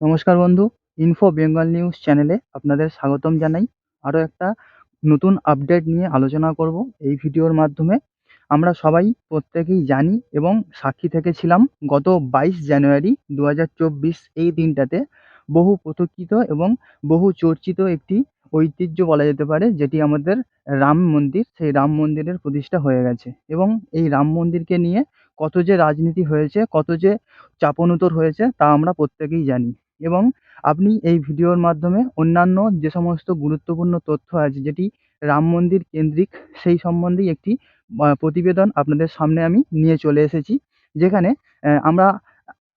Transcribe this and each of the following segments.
নমস্কার বন্ধু info Bengal news চ্যানেলে আপনাদের স্বাগতম জানাই। আরও একটা নতুন আপডেট নিয়ে আলোচনা করব এই ভিডিওর মাধ্যমে। আমরা সবাই প্রত্যেকেই জানি এবং সাক্ষী থেকেছিলাম, গত বাইশ জানুয়ারি দু হাজার চব্বিশ এই দিনটাতে বহু প্রতীক্ষিত এবং বহু চর্চিত একটি ঐতিহ্য বলা যেতে পারে, যেটি আমাদের রাম মন্দির, সেই রাম মন্দিরের প্রতিষ্ঠা হয়ে গেছে। এবং এই রাম মন্দিরকে নিয়ে কত যে রাজনীতি হয়েছে, কত যে চাপানোতর হয়েছে, তা আমরা প্রত্যেকেই জানি। এবং আপনি এই ভিডিওর মাধ্যমে অন্যান্য যে সমস্ত গুরুত্বপূর্ণ তথ্য আছে, যেটি রাম মন্দির কেন্দ্রিক, সেই সম্বন্ধেই একটি প্রতিবেদন আপনাদের সামনে আমি নিয়ে চলে এসেছি। যেখানে আমরা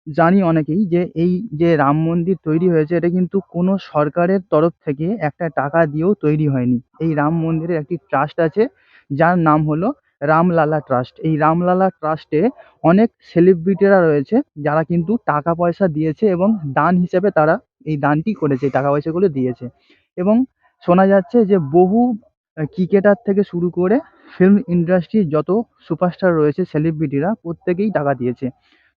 জানি অনেকেই যে এই যে রাম মন্দির তৈরি হয়েছে, এটা কিন্তু কোনো সরকারের তরফ থেকে একটা টাকা দিয়েও তৈরি হয়নি। এই রাম মন্দিরের একটি ট্রাস্ট আছে, যার নাম হলো রামলালা ট্রাস্ট। এই রামলালা ট্রাস্টে অনেক সেলিব্রিটিরা রয়েছে, যারা কিন্তু টাকা পয়সা দিয়েছে এবং দান হিসেবে তারা এই দানটি করেছে টাকা পয়সাগুলো দিয়েছে। এবং শোনা যাচ্ছে যে বহু ক্রিকেটার থেকে শুরু করে ফিল্ম ইন্ডাস্ট্রির যত সুপারস্টার রয়েছে সেলিব্রিটিরা প্রত্যেকেই টাকা দিয়েছে।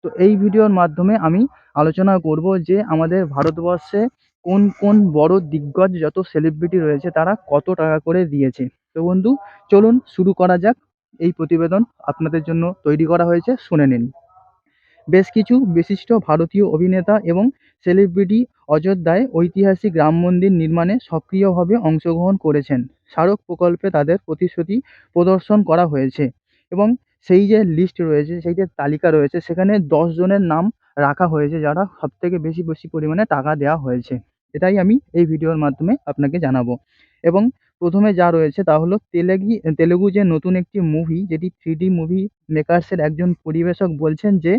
তো এই ভিডিওর মাধ্যমে আমি আলোচনা করব যে আমাদের ভারতবর্ষে কোন কোন বড় দিগ্গজ যত সেলিব্রিটি রয়েছে, তারা কত টাকা করে দিয়েছে। তো বন্ধু, চলুন শুরু করা যাক। এই প্রতিবেদন আপনাদের জন্য তৈরি করা হয়েছে, শুনে নিন। বেশ কিছু বিশিষ্ট ভারতীয় অভিনেতা এবং সেলিব্রিটি অযোধ্যায় ঐতিহাসিক রাম মন্দির নির্মাণে সক্রিয়ভাবে অংশগ্রহণ করেছেন। স্মারক প্রকল্পে তাদের প্রতিশ্রুতি প্রদর্শন করা হয়েছে এবং সেই যে লিস্ট রয়েছে, সেই যে তালিকা রয়েছে, সেখানে দশ জনের নাম রাখা হয়েছে যারা সবথেকে বেশি বেশি পরিমাণে টাকা দেওয়া হয়েছে। এটাই আমি এই ভিডিওর মাধ্যমে আপনাকে জানাব। এবং প্রথমে যা রয়েছে তা হলো তেলেগি, তেলেগু যে নতুন একটি মুভি যেটি থ্রি ডি মুভি মেকার্সের একজন পরিবেশক বলছেন যে,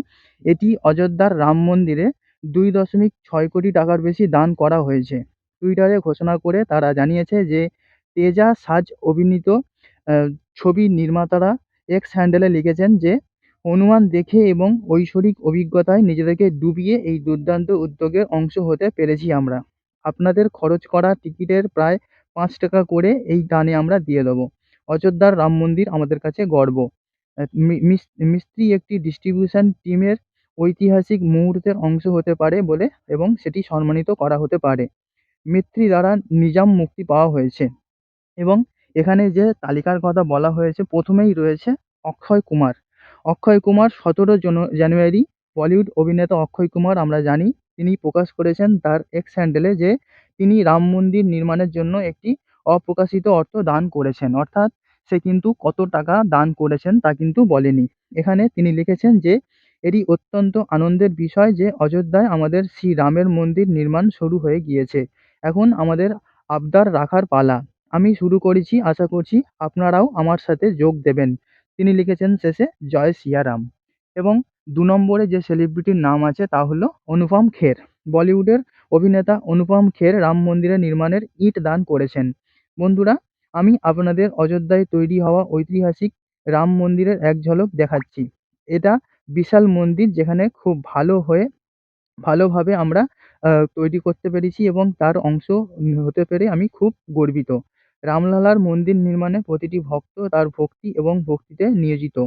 এটি অযোধ্যার রাম মন্দিরে দুই দশমিক ছয় কোটি টাকার বেশি দান করা হয়েছে। টুইটারে ঘোষণা করে তারা জানিয়েছে যে, তেজা সাজ অভিনীত ছবির নির্মাতারা এক্স হ্যান্ডেলে লিখেছেন যে, অনুমান দেখে এবং ঐশ্বরিক অভিজ্ঞতায় নিজেদেরকে ডুবিয়ে এই দুর্দান্ত উদ্যোগের অংশ হতে পেরেছি আমরা। আপনাদের খরচ করা টিকিটের প্রায় পাঁচ টাকা করে এই দানে আমরা দিয়ে দেবো। অযোধ্যার রাম মন্দির আমাদের কাছে গর্ব। মিস্ত্রি একটি ডিস্ট্রিবিউশন টিমের ঐতিহাসিক মুহূর্তের অংশ হতে পারে বলে এবং সেটি সম্মানিত করা হতে পারে। মিস্ত্রি দ্বারা নিজাম মুক্তি পাওয়া হয়েছে এবং এখানে যে তালিকার কথা বলা হয়েছে, প্রথমেই রয়েছে অক্ষয় কুমার। অক্ষয় কুমার সতেরো জানুয়ারি বলিউড অভিনেতা অক্ষয় কুমার আমরা জানি, তিনি প্রকাশ করেছেন তার এক্স হ্যান্ডেলে যে তিনি রাম মন্দির নির্মাণের জন্য একটি অপ্রকাশিত অর্থ দান করেছেন। অর্থাৎ সে কিন্তু কত টাকা দান করেছেন তা কিন্তু বলেনি। এখানে তিনি লিখেছেন যে, এটি অত্যন্ত আনন্দের বিষয় যে অযোধ্যায় আমাদের শ্রী রামের মন্দির নির্মাণ শুরু হয়ে গিয়েছে। এখন আমাদের আবদার রাখার পালা। আমি শুরু করেছি, আশা করছি আপনারাও আমার সাথে যোগ দেবেন। তিনি লিখেছেন শেষে, জয় সিয়ারাম। এবং দু নম্বরে যে সেলিব্রিটির নাম আছে তা হলো অনুপম খের। বলিউডের অভিনেতা অনুপম খের রাম মন্দিরের নির্মাণের ইট দান করেছেন। বন্ধুরা, আমি আপনাদের অযোধ্যায় তৈরি হওয়া ঐতিহাসিক রাম মন্দিরের এক ঝলক দেখাচ্ছি। এটা বিশাল মন্দির যেখানে খুব ভালো হয়ে, ভালোভাবে আমরা তৈরি করতে পেরেছি এবং তার অংশ হতে পেরে আমি খুব গর্বিত। রামলালার মন্দির নির্মাণে প্রতিটি ভক্ত তার ভক্তি এবং ভক্তিতে নিয়োজিত।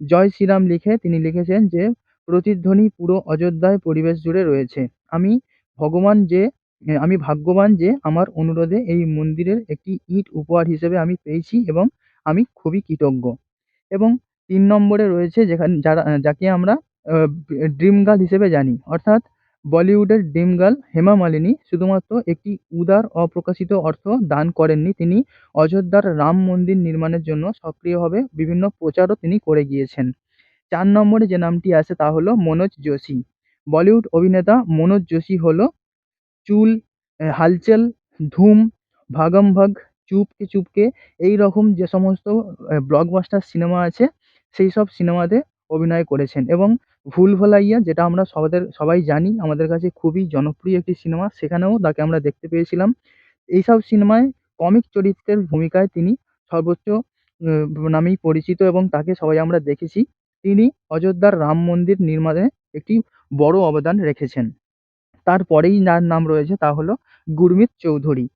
জয় শ্রীরাম লিখে তিনি লিখেছেন যে প্রতিধ্বনি পুরো অযোধ্যায় পরিবেশ জুড়ে রয়েছে। আমি ভগবান যে আমি ভাগ্যবান যে আমার অনুরোধে এই মন্দিরের একটি ইট উপহার হিসেবে আমি পেয়েছি এবং আমি খুবই কৃতজ্ঞ। এবং তিন নম্বরে রয়েছে যেখানে, যারা, যাকে আমরা ড্রিম গার্ল হিসেবে জানি। অর্থাৎ বলিউডের ড্রিম গার্ল হেমা মালিনী শুধুমাত্র একটি উদার, অপ্রকাশিত অর্থ দান করেননি। তিনি অযোধ্যার রাম মন্দির নির্মাণের জন্য সক্রিয়ভাবে বিভিন্ন প্রচারও তিনি করে গিয়েছেন। চার নম্বরে যে নামটি আসে তা হলো মনোজ যোশী। বলিউড অভিনেতা মনোজ যোশী হলো চুল হালচাল, ধুম, ভাগম ভাগ, চুপকে চুপকে এই রকম যে সমস্ত ব্লকবাস্টার সিনেমা আছে, সেই সব সিনেমাতে অভিনয় করেছেন। এবং ভুল ভুলাইয়া যেটা আমরা সবাদের, সবাই জানি, আমাদের কাছে খুবই জনপ্রিয় একটি সিনেমা সেখানেও তাকে আমরা দেখতে পেয়েছিলাম। এইসব সিনেমায় কমিক চরিত্রের ভূমিকায় তিনি সর্বোচ্চ নামেই পরিচিত এবং তাকে সবাই আমরা দেখেছি। তিনি অযোধ্যার রাম মন্দির নির্মাণে একটি বড় অবদান রেখেছেন। তারপরেই যার নাম রয়েছে তা হলো গুরমিত চৌধুরী।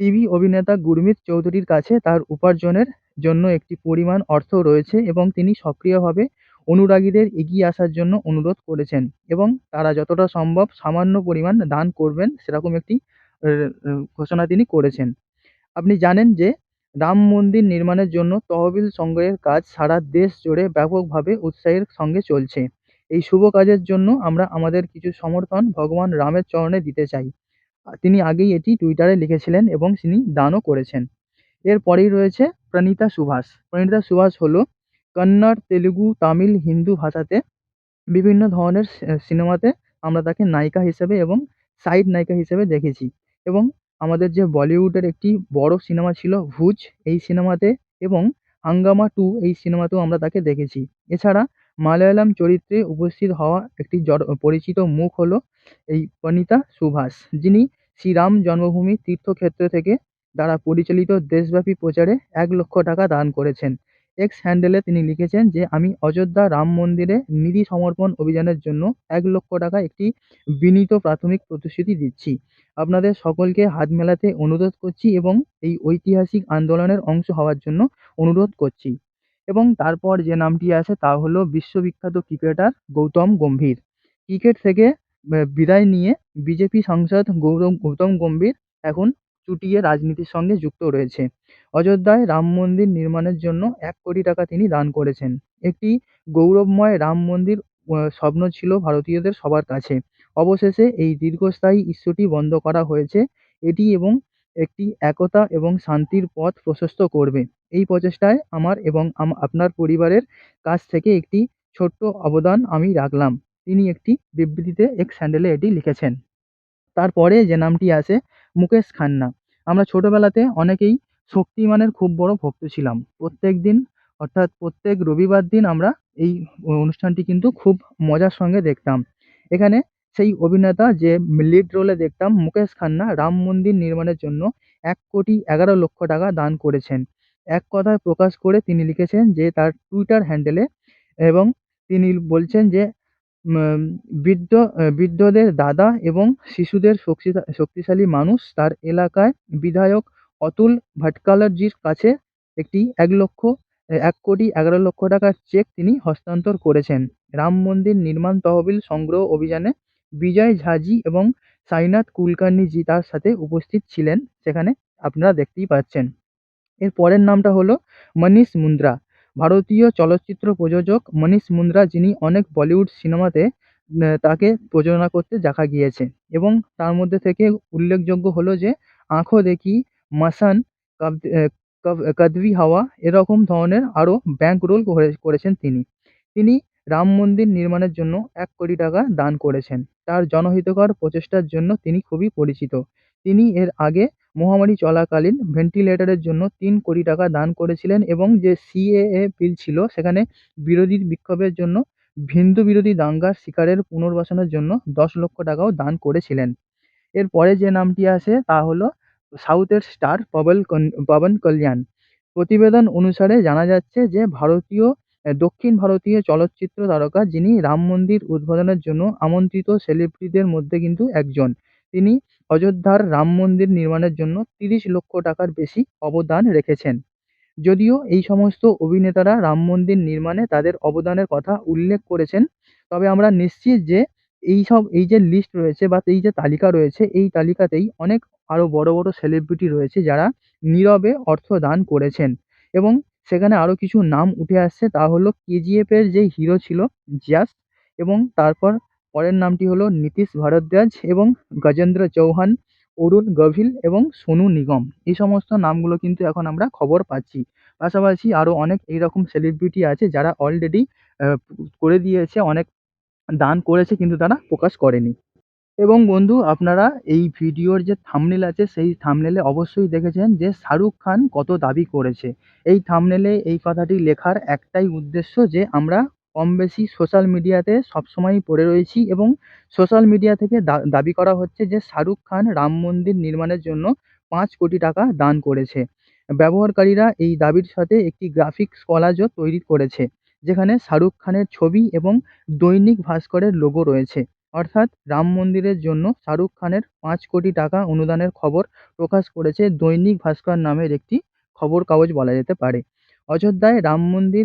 টিভি অভিনেতা গুরমিত চৌধুরীর কাছে তার উপার্জনের জন্য একটি পরিমাণ অর্থ রয়েছে এবং তিনি সক্রিয়ভাবে অনুরাগীদের এগিয়ে আসার জন্য অনুরোধ করেছেন এবং তারা যতটা সম্ভব সামান্য পরিমাণ দান করবেন সেরকম একটি ঘোষণা তিনি করেছেন। আপনি জানেন যে রাম মন্দির নির্মাণের জন্য তহবিল সংগ্রহের কাজ সারা দেশ জুড়ে ব্যাপকভাবে উৎসাহের সঙ্গে চলছে। এই শুভ কাজের জন্য আমরা আমাদের কিছু সমর্থন ভগবান রামের চরণে দিতে চাই। তিনি আগেই এটি টুইটারে লিখেছিলেন এবং তিনি দানও করেছেন। এরপরেই রয়েছে প্রণীতা সুভাষ। প্রণীতা সুভাষ হলো কন্নড়, তেলুগু, তামিল, হিন্দু ভাষাতে বিভিন্ন ধরনের সিনেমাতে আমরা তাকে নায়িকা হিসেবে এবং সাইড নায়িকা হিসেবে দেখেছি। এবং আমাদের যে বলিউডের একটি বড় সিনেমা ছিল ভুজ, এই সিনেমাতে এবং হাঙ্গামা টু, এই সিনেমাতেও আমরা তাকে দেখেছি। এছাড়া মালায়ালাম চরিত্রে উপস্থিত হওয়া একটি পরিচিত মুখ হলো এই প্রণীতা সুভাষ, যিনি শ্রীরাম জন্মভূমি তীর্থক্ষেত্র থেকে দ্বারা পরিচালিত দেশব্যাপী প্রচারে এক লক্ষ টাকা দান করেছেন। এক্স হ্যান্ডেলে তিনি লিখেছেন যে, আমি অযোধ্যা রাম মন্দিরে নিধি সমর্পণ অভিযানের জন্য এক লক্ষ টাকা একটি বিনীত প্রাথমিক প্রতিশ্রুতি দিচ্ছি। আপনাদের সকলকে হাত মেলাতে অনুরোধ করছি এবং এই ঐতিহাসিক আন্দোলনের অংশ হওয়ার জন্য অনুরোধ করছি। এবং তারপর যে নামটি আছে তা হলো বিশ্ববিখ্যাত ক্রিকেটার গৌতম গম্ভীর। ক্রিকেট থেকে বিদায় নিয়ে বিজেপি সাংসদ গৌতম গৌতম গম্ভীর এখন চুটিয়ে রাজনীতির সঙ্গে যুক্ত রয়েছে। অযোধ্যায় রাম মন্দির নির্মাণের জন্য এক কোটি টাকা তিনি দান করেছেন। একটি গৌরবময় রাম মন্দির স্বপ্ন ছিল ভারতীয়দের সবার কাছে। অবশেষে এই দীর্ঘস্থায়ী ইস্যুটি বন্ধ করা হয়েছে। এটি এবং একটি একতা এবং শান্তির পথ প্রশস্ত করবে। এই প্রচেষ্টায় আমার এবং আপনার পরিবারের কাছ থেকে একটি ছোট্ট অবদান আমি রাখলাম। তিনি একটি বিবৃতিতে এক স্যান্ডেলে এটি লিখেছেন। তারপরে যে নামটি আছে, মুকেশ খান্না। আমরা ছোটবেলাতে অনেকেই শক্তিমানের খুব বড় ভক্ত ছিলাম। প্রত্যেক দিন, অর্থাৎ প্রত্যেক রবিবার দিন আমরা এই অনুষ্ঠানটি কিন্তু খুব মজার সঙ্গে দেখতাম। এখানে সেই অভিনেতা যে লিড রোলে দেখতাম, মুকেশ খান্না রাম মন্দির নির্মাণের জন্য এক কোটি এগারো লক্ষ টাকা দান করেছেন। এক কথায় প্রকাশ করে তিনি লিখেছেন যে, তার টুইটার হ্যান্ডেলে এবং তিনি বলছেন যে বৃদ্ধ, বৃদ্ধদের দাদা এবং শিশুদের শক্তিশা- শক্তিশালী মানুষ তার এলাকায় বিধায়ক অতুল ভাটকালজির কাছে একটি এক লক্ষ, এক কোটি এগারো লক্ষ টাকার চেক তিনি হস্তান্তর করেছেন। রাম মন্দির নির্মাণ তহবিল সংগ্রহ অভিযানে বিজয় ঝাজি এবং সাইনাথ কুলকার্নিজি তার সাথে উপস্থিত ছিলেন, সেখানে আপনারা দেখতেই পাচ্ছেন। এর পরের নামটা হলো মনীষ মুন্দ্রা। ভারতীয় চলচ্চিত্র প্রযোজক মনীষ মুন্দ্রা, যিনি অনেক বলিউড সিনেমাতে তাকে প্রযোজনা করতে দেখা গিয়েছে এবং তার মধ্যে থেকে উল্লেখযোগ্য হলো যে, আঁখো দেখি, মাসান, কাব হাওয়া, এরকম ধরনের আরও ব্যাঙ্ক রোল করেছেন তিনি। তিনি রাম মন্দির নির্মাণের জন্য এক কোটি টাকা দান করেছেন। তার জনহিতকর প্রচেষ্টার জন্য তিনি খুবই পরিচিত। তিনি এর আগে মহামারী চলাকালীন ভেন্টিলেটরের জন্য তিন কোটি টাকা দান করেছিলেন এবং যে সিএএ বিল ছিল, সেখানে বিরোধী বিক্ষোভের জন্য হিন্দু বিরোধী দাঙ্গার শিকারের পুনর্বাসনের জন্য দশ লক্ষ টাকাও দান করেছিলেন। এরপরে যে নামটি আসে, তা হলো সাউথের স্টার পবন কল্যাণ। প্রতিবেদন অনুসারে জানা যাচ্ছে যে ভারতীয় দক্ষিণ ভারতীয় চলচ্চিত্র তারকা যিনি রাম মন্দির উদ্বোধনের জন্য আমন্ত্রিত সেলিব্রিটিদের মধ্যে কিন্তু একজন। তিনি অযোধ্যার রাম মন্দির নির্মাণের জন্য তিরিশ লক্ষ টাকার বেশি অবদান রেখেছেন। যদিও এই সমস্ত অভিনেতারা রাম মন্দির নির্মাণে তাদের অবদানের কথা উল্লেখ করেছেন, তবে আমরা নিশ্চিত যে এই সব, এই যে লিস্ট রয়েছে বা এই যে তালিকা রয়েছে, এই তালিকাতেই অনেক আরও বড় বড় সেলিব্রিটি রয়েছে যারা নীরবে অর্থ দান করেছেন। এবং সেখানে আরও কিছু নাম উঠে আসছে। তা হলো কেজিএফের যে হিরো ছিল যশ এবং তারপর পরের নামটি হলো নীতিশ ভারদ্বাজ এবং গজেন্দ্র চৌহান, অরুণ গভিল এবং সোনু নিগম। এই সমস্ত নামগুলো কিন্তু এখন আমরা খবর পাচ্ছি। পাশাপাশি আরও অনেক এইরকম সেলিব্রিটি আছে যারা অলরেডি করে দিয়েছে, অনেক দান করেছে কিন্তু তারা প্রকাশ করেনি। এবং বন্ধু, আপনারা এই ভিডিওর যে থাম্বনেল আছে, সেই থাম্বনেলে অবশ্যই দেখেছেন যে শাহরুখ খান কত দাবি করেছে। এই থাম্বনেলে এই কথাটি লেখার একটাই উদ্দেশ্য যে, আমরা কম বেশি সোশ্যাল মিডিয়াতে সবসময়ই পড়ে রয়েছি এবং সোশ্যাল মিডিয়া থেকে দাবি করা হচ্ছে যে, শাহরুখ খান রাম মন্দির নির্মাণের জন্য পাঁচ কোটি টাকা দান করেছে। ব্যবহারকারীরা এই দাবির সাথে একটি গ্রাফিক্স কলাজও তৈরি করেছে, যেখানে শাহরুখ খানের ছবি এবং দৈনিক ভাস্করের লোগো রয়েছে। অর্থাৎ রাম মন্দিরের জন্য শাহরুখ খানের পাঁচ কোটি টাকা অনুদানের খবর প্রকাশ করেছে দৈনিক ভাস্কর নামের একটি খবর কাগজ বলা যেতে পারে। অযোধ্যায় রাম মন্দির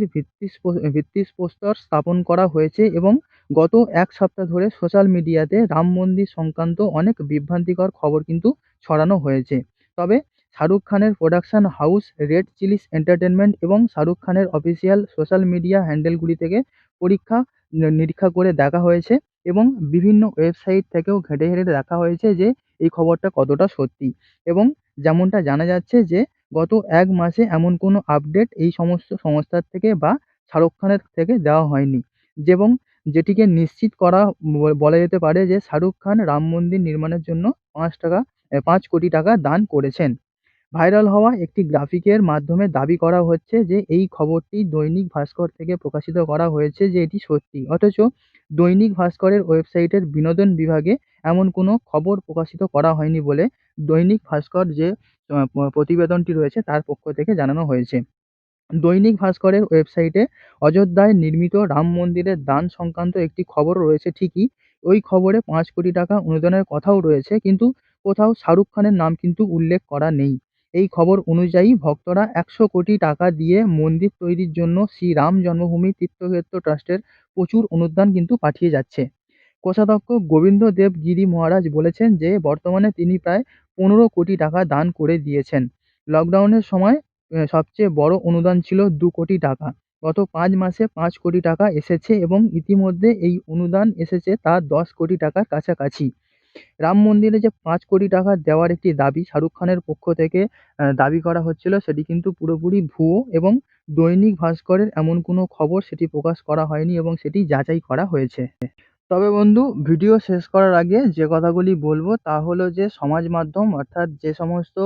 ভিত্তিপ্রস্তর স্থাপন করা হয়েছে এবং গত এক সপ্তাহ ধরে সোশ্যাল মিডিয়াতে রাম মন্দির সংক্রান্ত অনেক বিভ্রান্তিকর খবর কিন্তু ছড়ানো হয়েছে। তবে শাহরুখ খানের production house, red chillies entertainment এবং শাহরুখ খানের অফিসিয়াল সোশ্যাল মিডিয়া হ্যান্ডেলগুলি থেকে পরীক্ষা, নিরীক্ষা করে দেখা হয়েছে। এবং বিভিন্ন ওয়েবসাইট থেকেও ঘেঁটে ঘেঁটে দেখা হয়েছে যে এই খবরটা কতটা সত্যি। এবং যেমনটা জানা যাচ্ছে যে গত এক মাসে এমন কোনো আপডেট এই সমস্ত সংস্থার থেকে বা শাহরুখ খানের থেকে দেওয়া হয়নি। যেবং যেটিকে নিশ্চিত করা বলা যেতে পারে যে শাহরুখ খান রাম মন্দির নির্মাণের জন্য পাঁচ টাকা পাঁচ কোটি টাকা দান করেছেন। ভাইরাল হওয়া একটি গ্রাফিকের মাধ্যমে দাবি করা হচ্ছে যে এই খবরটি দৈনিক ভাস্কর থেকে প্রকাশিত করা হয়েছে যে এটি সত্যি। অথচ দৈনিক ভাস্করের ওয়েবসাইটের বিনোদন বিভাগে এমন কোনো খবর প্রকাশিত করা হয়নি বলে দৈনিক ভাস্কর যে প্রতিবেদনটি রয়েছে তার পক্ষ থেকে জানানো হয়েছে। দৈনিক ভাস্করের ওয়েবসাইটে অযোধ্যায় নির্মিত রাম মন্দিরের দান সংক্রান্ত একটি খবর রয়েছে ঠিকই। ওই খবরে পাঁচ কোটি টাকা অনুদানের কথাও রয়েছে, কিন্তু কোথাও শাহরুখ খানের নাম কিন্তু উল্লেখ করা নেই। এই খবর অনুযায়ী ভক্তরা একশো কোটি টাকা দিয়ে মন্দির তৈরির জন্য শ্রী রাম জন্মভূমি তীর্থক্ষেত্র ট্রাস্টের প্রচুর অনুদান কিন্তু পাঠিয়ে যাচ্ছে। কোষাধ্যক্ষ গোবিন্দ দেব গিরি মহারাজ বলেছেন যে, বর্তমানে তিনি প্রায় পনেরো কোটি টাকা দান করে দিয়েছেন। লকডাউনের সময় সবচেয়ে বড় অনুদান ছিল দু কোটি টাকা। গত পাঁচ মাসে পাঁচ কোটি টাকা এসেছে এবং ইতিমধ্যে এই অনুদান এসেছে তা দশ কোটি টাকার কাছাকাছি। রাম মন্দিরে যে পাঁচ কোটি টাকা দেওয়ার একটি দাবি শাহরুখ খানের পক্ষ থেকে দাবি করা হচ্ছিল, সেটি কিন্তু পুরোপুরি ভুয়ো এবং দৈনিক ভাস্করের এমন কোনো খবর সেটি প্রকাশ করা হয়নি এবং সেটি যাচাই করা হয়েছে। তবে বন্ধু, ভিডিও শেষ করার আগে যে কথাগুলি বলব তা হলো যে, সমাজ মাধ্যম অর্থাৎ যে সমস্ত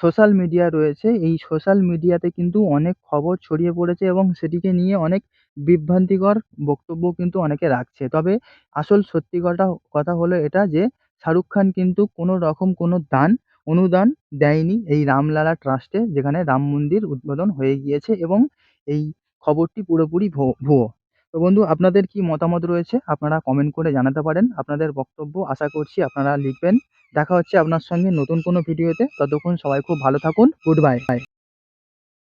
সোশ্যাল মিডিয়া রয়েছে, এই সোশ্যাল মিডিয়াতে কিন্তু অনেক খবর ছড়িয়ে পড়েছে এবং সেটিকে নিয়ে অনেক বিভ্রান্তিকর বক্তব্য কিন্তু অনেকে রাখছে। তবে আসল সত্যি কথা কথা হলো এটা যে শাহরুখ খান কিন্তু কোনো রকম কোনো দান, অনুদান দেয়নি এই রামলালা ট্রাস্টে, যেখানে রাম মন্দির উদ্বোধন হয়ে গিয়েছে এবং এই খবরটি পুরোপুরি ভুয়ো তো বন্ধু, আপনাদের কি মতামত রয়েছে? আপনারা কমেন্ট করে জানাতে পারেন। আপনাদের বক্তব্য আশা করছি আপনারা লিখবেন। দেখা হচ্ছে আপনার সঙ্গে নতুন কোনো ভিডিওতে ততক্ষণ সবাই খুব ভালো থাকুন। Good bye